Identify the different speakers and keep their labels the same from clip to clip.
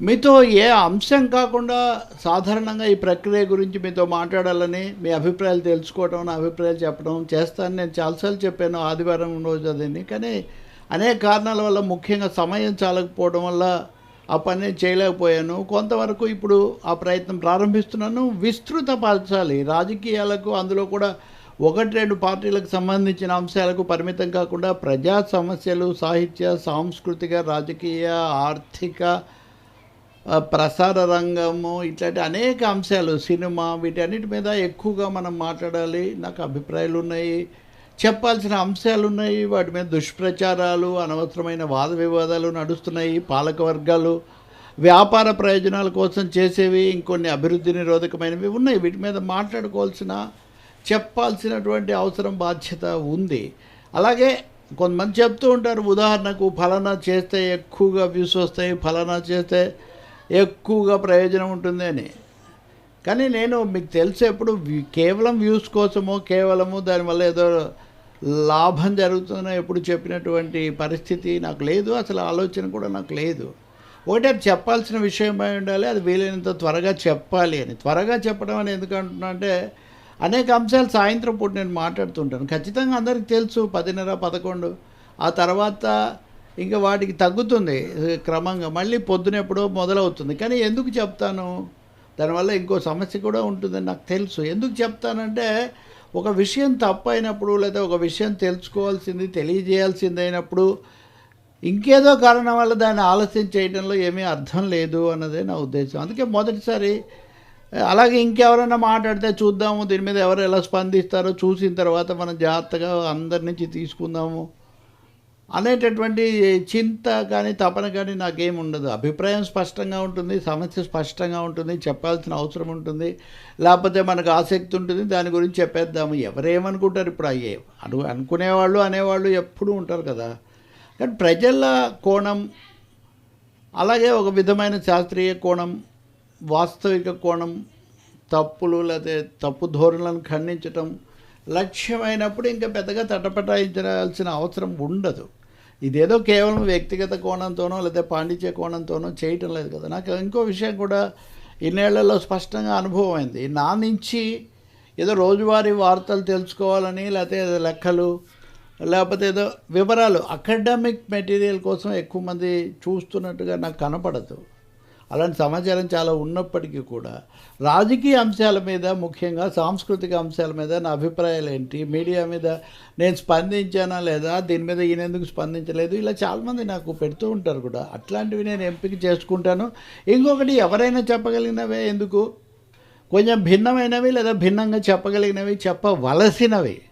Speaker 1: మీతో ఏ అంశం కాకుండా సాధారణంగా ఈ ప్రక్రియ గురించి మీతో మాట్లాడాలని మీ అభిప్రాయాలు తెలుసుకోవడం నా అభిప్రాయాలు చెప్పడం చేస్తాను. నేను చాలాసార్లు చెప్పాను ఆదివారం రోజు అదని కానీ అనేక కారణాల వల్ల ముఖ్యంగా సమయం చాలకపోవడం వల్ల ఆ పని చేయలేకపోయాను. కొంతవరకు ఇప్పుడు ఆ ప్రయత్నం ప్రారంభిస్తున్నాను. విస్తృతపరచాలి రాజకీయాలకు అందులో కూడా ఒకటి రెండు పార్టీలకు సంబంధించిన అంశాలకు పరిమితం కాకుండా ప్రజా సమస్యలు సాహిత్య సాంస్కృతిక రాజకీయ ఆర్థిక ప్రసార రంగము ఇట్లాంటి అనేక అంశాలు సినిమా వీటన్నిటి మీద ఎక్కువగా మనం మాట్లాడాలి. నాకు అభిప్రాయాలు ఉన్నాయి. చెప్పాల్సిన అంశాలు ఉన్నాయి. వాటి మీద దుష్ప్రచారాలు అనవసరమైన వాద వివాదాలు నడుస్తున్నాయి. పాలక వర్గాలు వ్యాపార ప్రయోజనాల కోసం చేసేవి ఇంకొన్ని అభివృద్ధి నిరోధకమైనవి ఉన్నాయి. వీటి మీద మాట్లాడుకోవాల్సిన చెప్పాల్సినటువంటి అవసరం బాధ్యత ఉంది. అలాగే కొంతమంది చెప్తూ ఉంటారు ఉదాహరణకు ఫలానా చేస్తే ఎక్కువగా వ్యూస్ వస్తాయి ఫలానా చేస్తే ఎక్కువగా ప్రయోజనం ఉంటుంది అని. కానీ నేను మీకు తెలిసి ఎప్పుడు కేవలం వ్యూస్ కోసమో కేవలము దానివల్ల ఏదో లాభం జరుగుతుందని ఎప్పుడు చెప్పినటువంటి పరిస్థితి నాకు లేదు అసలు ఆలోచన కూడా నాకు లేదు. ఒకటి అది చెప్పాల్సిన విషయం అయి ఉండాలి అది వీలైనంత త్వరగా చెప్పాలి అని. త్వరగా చెప్పడం అని ఎందుకు అంటే అనేక అంశాలు సాయంత్రం పూట నేను మాట్లాడుతుంటాను. ఖచ్చితంగా అందరికీ తెలుసు పదిన్నర పదకొండు. ఆ తర్వాత ఇంకా వాటికి తగ్గుతుంది క్రమంగా. మళ్ళీ పొద్దున ఎప్పుడో మొదలవుతుంది. కానీ ఎందుకు చెప్తాను? దానివల్ల ఇంకో సమస్య కూడా ఉంటుందని నాకు తెలుసు. ఎందుకు చెప్తానంటే ఒక విషయం తప్పు అయినప్పుడు లేదా ఒక విషయం తెలుసుకోవాల్సింది తెలియజేయాల్సింది అయినప్పుడు ఇంకేదో కారణం వల్ల దాన్ని ఆలస్యం చేయడంలో ఏమీ అర్థం లేదు అన్నదే నా ఉద్దేశం. అందుకే మొదటిసారి అలాగే ఇంకెవరైనా మాట్లాడితే చూద్దాము దీని మీద ఎవరు ఎలా స్పందిస్తారో చూసిన తర్వాత మనం జాగ్రత్తగా అందరి నుంచి తీసుకుందాము. అనేటటువంటి చింత కానీ తపన కానీ నాకేం ఉండదు. అభిప్రాయం స్పష్టంగా ఉంటుంది సమస్య స్పష్టంగా ఉంటుంది చెప్పాల్సిన అవసరం ఉంటుంది. లేకపోతే మనకు ఆసక్తి ఉంటుంది దాని గురించి చెప్పేద్దాము. ఎవరేమనుకుంటారు ఇప్పుడు? అయ్యే అను అనుకునేవాళ్ళు అనేవాళ్ళు ఎప్పుడూ ఉంటారు కదా. కానీ ప్రజల కోణం అలాగే ఒక విధమైన శాస్త్రీయ కోణం వాస్తవిక కోణం తప్పులు లేకపోతే తప్పు ధోరణులను ఖండించటం లక్ష్యమైనప్పుడు ఇంకా పెద్దగా తటపటాయించాల్సిన అవసరం ఉండదు. ఇదేదో కేవలం వ్యక్తిగత కోణంతోనో లేదా పాండిత్య కోణంతోనో చేయటం లేదు కదా. నాకు ఇంకో విషయం కూడా ఇన్నేళ్ళలో స్పష్టంగా అనుభవం అయింది నా నుంచి ఏదో రోజువారీ వార్తలు తెలుసుకోవాలని లేకపోతే ఏదో లెక్కలు లేకపోతే ఏదో వివరాలు అకాడమిక్ మెటీరియల్ కోసం ఎక్కువ మంది చూస్తున్నట్టుగా నాకు కనపడదు. అలాంటి సమాచారం చాలా ఉన్నప్పటికీ కూడా రాజకీయ అంశాల మీద ముఖ్యంగా సాంస్కృతిక అంశాల మీద నా అభిప్రాయాలు ఏంటి? మీడియా మీద నేను స్పందించానా లేదా? దీని మీద ఈయన ఎందుకు స్పందించలేదు? ఇలా చాలామంది నాకు పెడుతూ ఉంటారు కూడా. అట్లాంటివి నేను ఎంపిక చేసుకుంటాను. ఇంకొకటి ఎవరైనా చెప్పగలిగినవే ఎందుకు? కొంచెం భిన్నమైనవి లేదా భిన్నంగా చెప్పగలిగినవి చెప్పవలసినవి.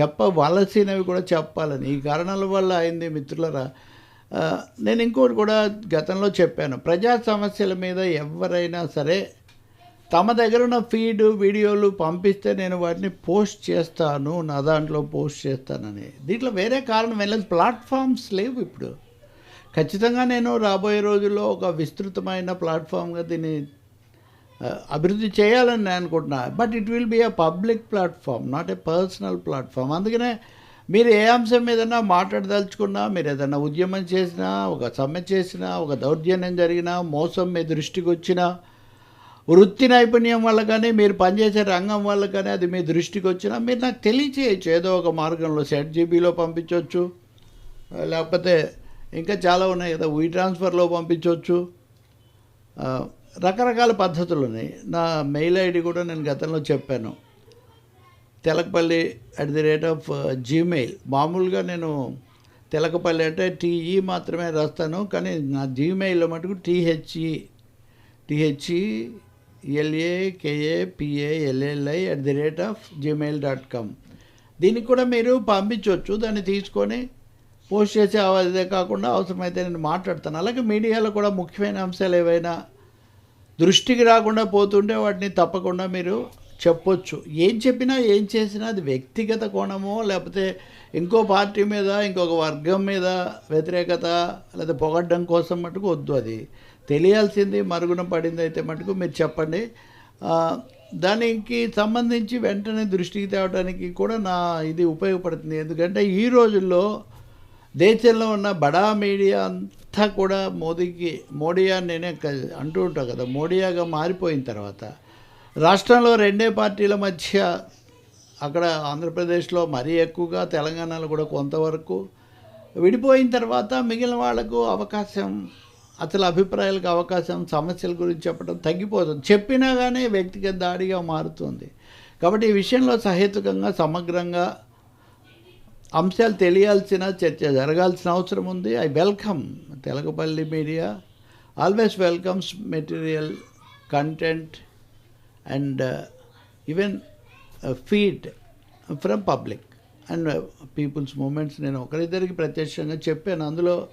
Speaker 1: చెప్పవలసినవి కూడా చెప్పాలని. ఈ కారణాల వల్ల అయింది మిత్రులరా నేను ఇంకోటి కూడా గతంలో చెప్పాను. ప్రజా సమస్యల మీద ఎవరైనా సరే తమ దగ్గర ఉన్న ఫీడ్ వీడియోలు పంపిస్తే నేను వాటిని పోస్ట్ చేస్తాను నా దాంట్లో పోస్ట్ చేస్తానని. దీంట్లో వేరే కారణం వెళ్ళదు ప్లాట్ఫామ్స్ లేవు ఇప్పుడు. ఖచ్చితంగా నేను రాబోయే రోజుల్లో ఒక విస్తృతమైన ప్లాట్ఫామ్గా దీన్ని అభివృద్ధి చేయాలని నేను అనుకుంటున్నా. But it will be a public platform not a personal platform. అందుకనే మీరు ఏ అంశం మీదన్నా మాట్లాడదలుచుకున్నా మీరు ఏదైనా ఉద్యమం చేసినా ఒక సమ్మె చేసినా ఒక దౌర్జన్యం జరిగినా మోసం మీ దృష్టికి వచ్చినా వృత్తి నైపుణ్యం వల్ల కానీ మీరు పనిచేసే రంగం వల్ల కానీ అది మీ దృష్టికి వచ్చినా మీరు నాకు తెలియచేయచ్చు. ఏదో ఒక మార్గంలో సెట్ జీబీలో పంపించవచ్చు లేకపోతే ఇంకా చాలా ఉన్నాయి కదా వీ ట్రాన్స్ఫర్లో పంపించవచ్చు రకరకాల పద్ధతులు ఉన్నాయి నా మెయిల్ ఐడి కూడా నేను గతంలో చెప్పాను. Telakapalli at the rate of Gmail మామూలుగా నేను తెలకపల్లి అంటే టీఈ మాత్రమే రాస్తాను కానీ నా జీమెయిల్లో మటుకు THE THE LA KA PA LLI at the rate of Gmail dot com దీనికి కూడా మీరు పంపించవచ్చు దాన్ని తీసుకొని పోస్ట్ చేసే అదే కాకుండా అవసరమైతే నేను మాట్లాడతాను. అలాగే మీడియాలో కూడా ముఖ్యమైన అంశాలు ఏవైనా దృష్టికి రాకుండా పోతుంటే వాటిని తప్పకుండా మీరు చెప్పొచ్చు. ఏం చెప్పినా ఏం చేసినా అది వ్యక్తిగత కోణమో లేకపోతే ఇంకో పార్టీ మీద ఇంకొక వర్గం మీద వ్యతిరేకత లేదా పొగడ్డం కోసం మటుకు వద్దు అది. తెలియాల్సింది మరుగున పడింది అయితే మటుకు మీరు చెప్పండి. దానికి సంబంధించి వెంటనే దృష్టికి తేవడానికి కూడా నా ఇది ఉపయోగపడుతుంది. ఎందుకంటే ఈ రోజుల్లో దేశంలో ఉన్న బడా మీడియా అంతా కూడా మోదీకి మోడియా నేనే అంటూ ఉంటా కదా మోడియాగా మారిపోయిన తర్వాత రాష్ట్రంలో రెండే పార్టీల మధ్య అక్కడ ఆంధ్రప్రదేశ్లో మరీ ఎక్కువగా తెలంగాణలో కూడా కొంతవరకు విడిపోయిన తర్వాత మిగిలిన వాళ్ళకు అవకాశం అసలు అభిప్రాయాలకు అవకాశం సమస్యల గురించి చెప్పడం తగ్గిపోతుంది. చెప్పినా కానీ వ్యక్తిగత దాడిగా మారుతుంది. కాబట్టి ఈ విషయంలో సహేతుకంగా సమగ్రంగా అంశాలు తెలియాల్సిన చర్చ జరగాల్సిన అవసరం ఉంది. I welcome Telagapalli media. Always welcomes material content and even feed from public and people's movements నేను ఒకరిద్దరికి ప్రత్యక్షంగా చెప్పాను. అందులో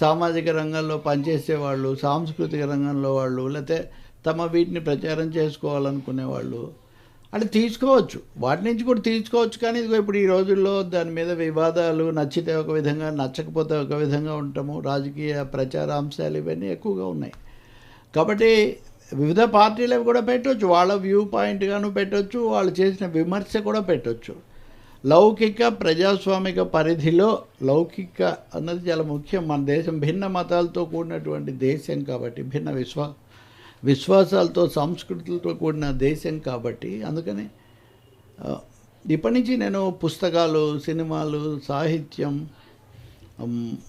Speaker 1: సామాజిక రంగంలో పనిచేసే వాళ్ళు సాంస్కృతిక రంగంలో వాళ్ళు లేకపోతే తమ వీటిని ప్రచారం చేసుకోవాలనుకునే వాళ్ళు అంటే తీసుకోవచ్చు. వాటి నుంచి కూడా తీసుకోవచ్చు. కానీ ఇదిగో ఇప్పుడు ఈ రోజుల్లో దాని మీద వివాదాలు నచ్చితే ఒక విధంగా నచ్చకపోతే ఒక విధంగా ఉంటాము రాజకీయ ప్రచార అంశాలు ఇవన్నీ ఎక్కువగా ఉన్నాయి. కాబట్టి వివిధ పార్టీలు కూడా పెట్టవచ్చు వాళ్ళ వ్యూ పాయింట్గాను పెట్టవచ్చు వాళ్ళు చేసిన విమర్శ కూడా పెట్టవచ్చు లౌకిక ప్రజాస్వామిక పరిధిలో లౌకిక అన్నది చాలా ముఖ్యం. మన దేశం భిన్న మతాలతో కూడినటువంటి దేశం కాబట్టి భిన్న విశ్వా విశ్వాసాలతో సంస్కృతులతో కూడిన దేశం కాబట్టి అందుకని ఇప్పటి నుంచి నేను పుస్తకాలు సినిమాలు సాహిత్యం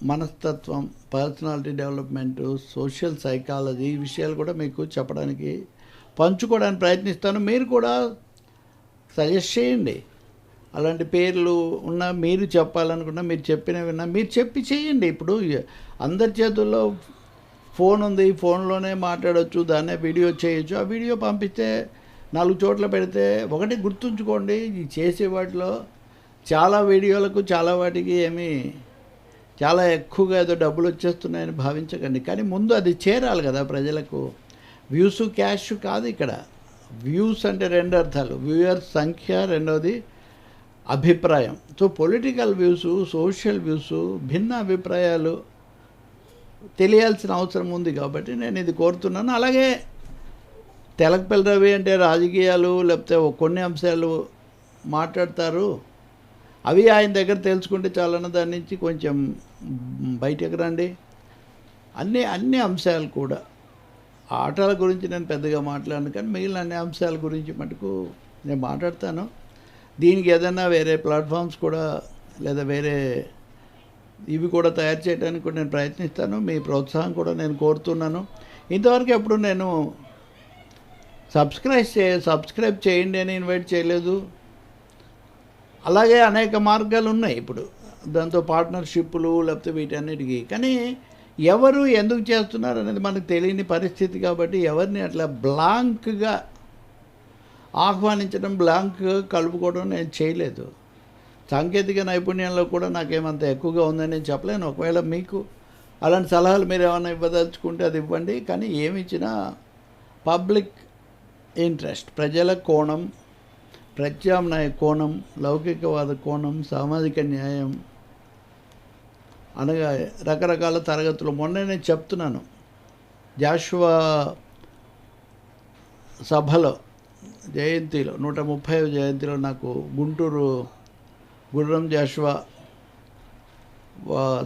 Speaker 1: మనస్తత్వం పర్సనాలిటీ డెవలప్మెంట్ సోషల్ సైకాలజీ ఈ విషయాలు కూడా మీకు చెప్పడానికి పంచుకోవడానికి ప్రయత్నిస్తాను. మీరు కూడా సజెస్ట్ చేయండి. అలాంటి పేర్లు ఉన్నా మీరు చెప్పాలనుకున్నా మీరు చెప్పినవి విన్నా మీరు చెప్పి చేయండి. ఇప్పుడు అందరి చేతుల్లో ఫోన్ ఉంది. ఫోన్లోనే మాట్లాడవచ్చు దాన్నే వీడియో చేయొచ్చు. ఆ వీడియో పంపిస్తే నాలుగు చోట్ల పెడితే ఒకటి గుర్తుంచుకోండి. ఈ చేసే వాటిలో చాలా వీడియోలకు చాలా వాటికి ఏమీ చాలా ఎక్కువగా ఏదో డబ్బులు వచ్చేస్తున్నాయని భావించకండి. కానీ ముందు అది చేరాలి కదా ప్రజలకు. వ్యూస్ క్యాష్ కాదు ఇక్కడ. వ్యూస్ అంటే రెండు అర్థాలు. వ్యూయర్స్ సంఖ్య రెండవది అభిప్రాయం. So political views social views భిన్న అభిప్రాయాలు తెలియాల్సిన అవసరం ఉంది కాబట్టి నేను ఇది కోరుతున్నాను. అలాగే తెలకపల్లి రవి అంటే రాజకీయాలు లేకపోతే కొన్ని అంశాలు మాట్లాడతారు. అవి ఆయన దగ్గర తెలుసుకుంటే చాలన్న దాని నుంచి కొంచెం బయటకు రండి అన్ని అన్ని అంశాలు కూడా. ఆటల గురించి నేను పెద్దగా మాట్లాడను కానీ మిగిలిన అన్ని అంశాల గురించి మటుకు నేను మాట్లాడతాను. దీనికి ఏదైనా వేరే ప్లాట్ఫామ్స్ కూడా లేదా వేరే ఇవి కూడా తయారు చేయడానికి కూడా నేను ప్రయత్నిస్తాను. మీ ప్రోత్సాహం కూడా నేను కోరుతున్నాను. ఇంతవరకు ఎప్పుడు నేను సబ్స్క్రైబ్ చే సబ్స్క్రైబ్ చేయండి అని ఇన్వైట్ చేయలేదు. అలాగే అనేక మార్గాలు ఉన్నాయి ఇప్పుడు. దాంతో పార్ట్నర్షిప్లు లేకపోతే వీటన్నిటికీ. కానీ ఎవరు ఎందుకు చేస్తున్నారు అనేది మనకు తెలియని పరిస్థితి కాబట్టి ఎవరిని అట్లా బ్లాంక్గా ఆహ్వానించడం బ్లాంక్ కలుపుకోవడం నేను చేయలేదు. సాంకేతిక నైపుణ్యంలో కూడా నాకేమంత ఎక్కువగా ఉందని నేను చెప్పలేను. ఒకవేళ మీకు అలాంటి సలహాలు మీరు ఏమైనా ఇవ్వదలుచుకుంటే అది ఇవ్వండి. కానీ ఏమి ఇచ్చినా పబ్లిక్ ఇంట్రెస్ట్ ప్రజల కోణం ప్రత్యామ్నాయ కోణం లౌకికవాద కోణం సామాజిక న్యాయం అనగా రకరకాల తరగతులు. మొన్న నేను చెప్తున్నాను. జాషువా సభలో జయంతిలో నూట ముప్పై జయంతిలో నాకు గుంటూరు గుర్రం జాషువా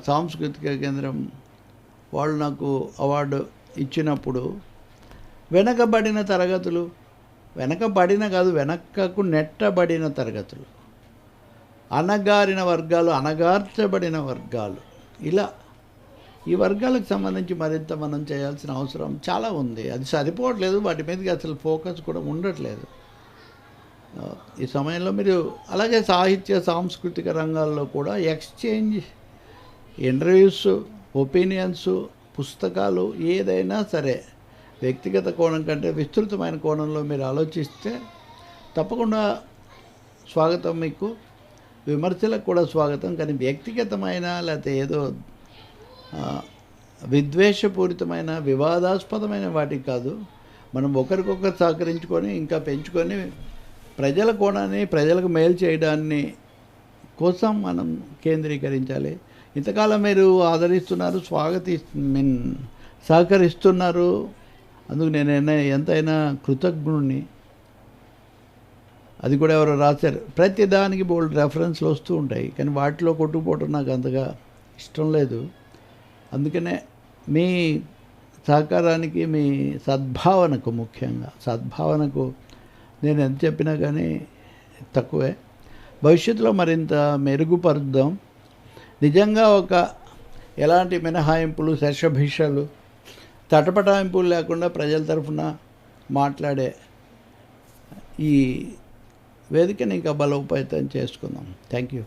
Speaker 1: సాంస్కృతిక కేంద్రం వాళ్ళు నాకు అవార్డు ఇచ్చినప్పుడు వెనకబడిన తరగతులు వెనకబడిన కాదు వెనకకు నెట్టబడిన తరగతులు. అనగారిన వర్గాలు అనగార్చబడిన వర్గాలు. ఇలా ఈ వర్గాలకు సంబంధించి మరింత మనం చేయాల్సిన అవసరం చాలా ఉంది. అది సరిపోవట్లేదు వాటి మీదకి అసలు ఫోకస్ కూడా ఉండట్లేదు. ఈ సమయంలో మీరు అలాగే సాహిత్య సాంస్కృతిక రంగాల్లో కూడా ఎక్స్చేంజ్ ఇంటర్వ్యూస్ ఒపీనియన్స్ పుస్తకాలు ఏదైనా సరే వ్యక్తిగత కోణం కంటే విస్తృతమైన కోణంలో మీరు ఆలోచిస్తే తప్పకుండా స్వాగతం మీకు. విమర్శలకు కూడా స్వాగతం. కానీ వ్యక్తిగతమైన లేకపోతే ఏదో విద్వేషపూరితమైన వివాదాస్పదమైన వాటికి కాదు. మనం ఒకరికొకరు సహకరించుకొని ఇంకా పెంచుకొని ప్రజల కోణాన్ని ప్రజలకు మేలు చేయడాన్ని కోసం మనం కేంద్రీకరించాలి. ఇంతకాలం మీరు ఆదరిస్తున్నారు స్వాగతి మీన్ సహకరిస్తున్నారు. అందుకు నేను ఎంతైనా కృతజ్ఞుణ్ణి. అది కూడా ఎవరో రాశారు. ప్రతి దానికి బోల్డ్ రెఫరెన్స్లు వస్తూ ఉంటాయి. కానీ వాటిలో కొట్టుకుపోవటం నాకు అంతగా ఇష్టం లేదు. అందుకనే మీ సహకారానికి మీ సద్భావనకు ముఖ్యంగా సద్భావనకు నేను ఎంత చెప్పినా కానీ తక్కువే. భవిష్యత్తులో మరింత మెరుగుపరుద్దాం. నిజంగా ఒక ఎలాంటి మినహాయింపులు శర్షభిషలు తటపటాయింపులు లేకుండా ప్రజల తరఫున మాట్లాడే ఈ వేదికని ఇంకా బలోపేతం చేసుకుందాం. Thank you